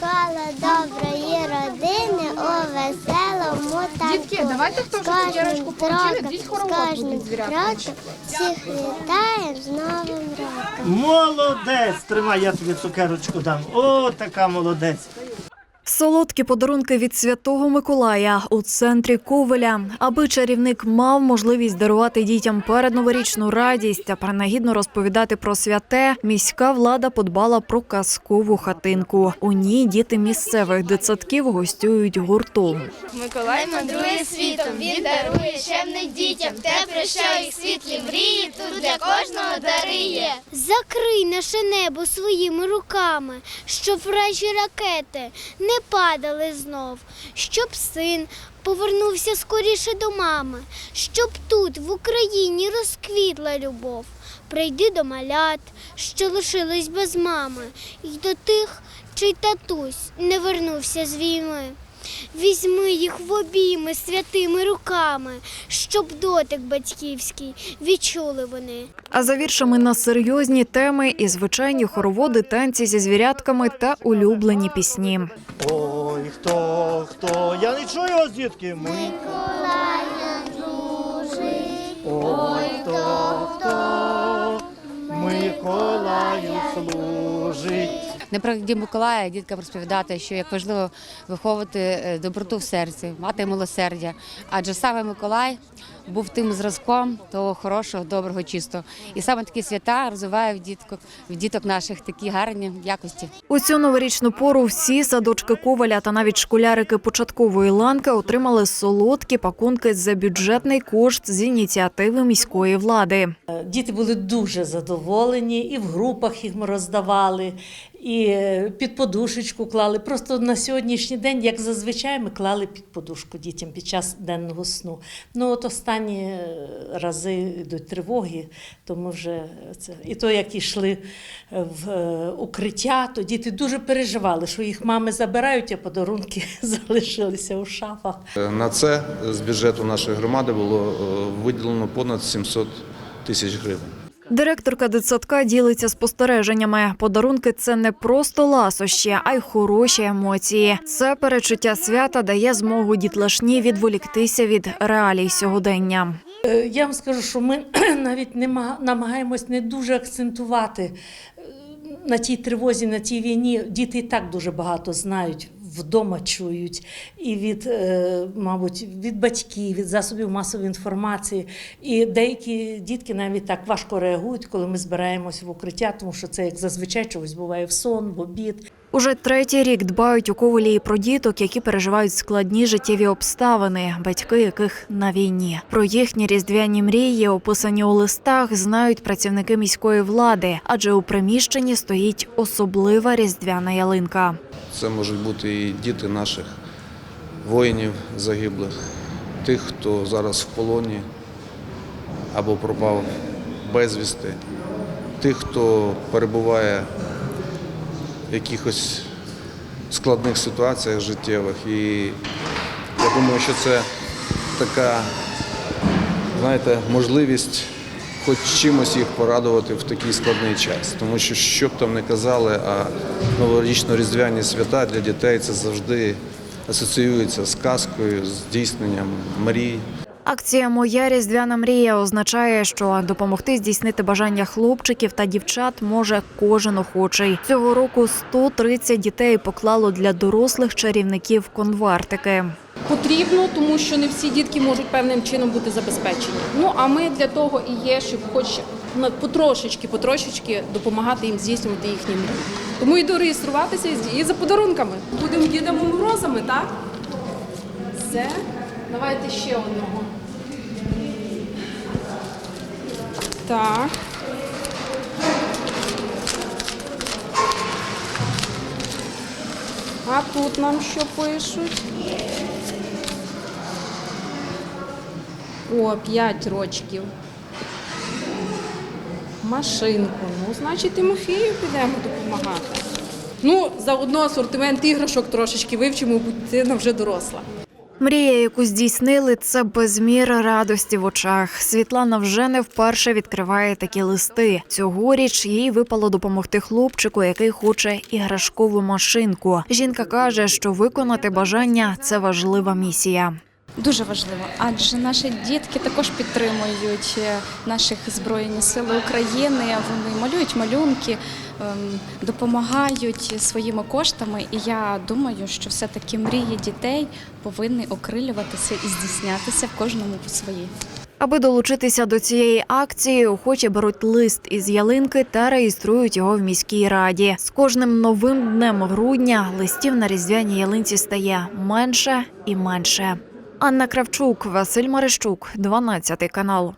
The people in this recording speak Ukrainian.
коло доброї родини у веселому танку. Дітки, давайте хто вже цукерочку получили, кроком, хоровод будуть звіряти. всіх вітаємо з Новим роком. Молодець! Тримай, я тобі цукерочку дам. О, така молодець. Солодкі подарунки від святого Миколая у центрі Ковеля, аби чарівник мав можливість дарувати дітям передноворічну радість та принагідно розповідати про святе. Міська влада подбала про казкову хатинку. У ній діти місцевих дитсадків гостюють гуртом. Миколай мандрує світом, він дарує чемним дітям, те, про що їх світлі мрії, тут для кожного дари. Закрий наше небо своїми руками, щоб вражі ракети не падали знов, щоб син повернувся скоріше до мами, щоб тут, в Україні, розквітла любов. Прийди до малят, що лишились без мами, і до тих, чий татусь не вернувся з війни. Візьми їх в обійми святими руками, щоб дотик батьківський відчули вони. А за віршами на серйозні теми і звичайні хороводи, танці зі звірятками та улюблені пісні. Ой, хто, хто? Я не чую вас, дітки. Ми... Ой, Не про Дім Миколая діткам розповідати, що як важливо виховувати е, доброту в серці, мати милосердя. Адже саме Миколай був тим зразком того хорошого, доброго, чистого. І саме такі свята розвиває в діток, в діток наших такі гарні якості. У цю новорічну пору всі садочки Коваля та навіть школярики початкової ланки отримали солодкі пакунки за бюджетний кошт з ініціативи міської влади. Діти були дуже задоволені, і в групах їх ми роздавали, і е, під подушечку клали. Просто на сьогоднішній день, як зазвичай, ми клали під подушку дітям під час денного сну. Ну от останні е, рази йдуть тривоги, то ми вже це. І то, як йшли в е, укриття, то діти дуже переживали, що їх мами забирають, а подарунки залишилися у шафах. На це з бюджету нашої громади було виділено понад 700 тисяч гривень. Директорка дитсадка ділиться спостереженнями. Подарунки це не просто ласощі, а й хороші емоції. Це перечуття свята дає змогу дітлашні відволіктися від реалій сьогодення. Е, Я вам скажу, що ми навіть не ма- намагаємось не дуже акцентувати е, на тій тривозі, на тій війні. Діти і так дуже багато знають. Вдома чують і від, е, мабуть, від батьків, від засобів масової інформації. І деякі дітки навіть так важко реагують, коли ми збираємось в укриття, тому що це як зазвичай чогось буває в сон, в обід. Уже третій рік дбають у Ковелі про діток, які переживають складні життєві обставини, батьки яких на війні. Про їхні різдвяні мрії, описані у листах, знають працівники міської влади, адже у приміщенні стоїть особлива різдвяна ялинка. Це можуть бути і діти наших воїнів загиблих, тих, хто зараз в полоні або пропав безвісти, тих, хто перебуває якихось складних ситуаціях життєвих. І я думаю, що це така, знаєте, можливість хоч чимось їх порадувати в такий складний час. Тому що, що б там не казали, а новорічно-різдвяні свята для дітей це завжди асоціюється з казкою, з здійсненням мрій. Акція Моя різдвяна мрія означає, що допомогти здійснити бажання хлопчиків та дівчат може кожен охочий. Цього року 130 дітей поклало для дорослих чарівників конвертики. Потрібно, тому що не всі дітки можуть певним чином бути забезпечені. Ну а ми для того і є, щоб хоч потрошечки, потрошечки допомагати їм здійснювати їхні мрії. Тому йду реєструватися і за подарунками. Будемо дідами морозами, так? Все. Давайте ще одного. Так. А тут нам що пишуть? О, 5 рочків. Машинку. Ну, значить, Тимофію підемо допомагати. Ну, заодно асортимент іграшок трошечки вивчимо, бо дитина вже доросла. Мрія, яку здійснили, це безміра радості в очах. Світлана вже не вперше відкриває такі листи. Цьогоріч їй випало допомогти хлопчику, який хоче іграшкову машинку. Жінка каже, що виконати бажання це важлива місія. Дуже важливо, адже наші дітки також підтримують е, наших збройні сили України. Вони малюють малюнки, допомагають своїми коштами. І я думаю, що все-таки мрії дітей повинні окрилюватися і здійснятися в кожному по своїй. Аби долучитися до цієї акції, охочі беруть лист із ялинки та реєструють його в міській раді. З кожним новим днем грудня листів на різдвяній ялинці стає менше і менше. Анна Кравчук, Василь Марищук, 12 канал.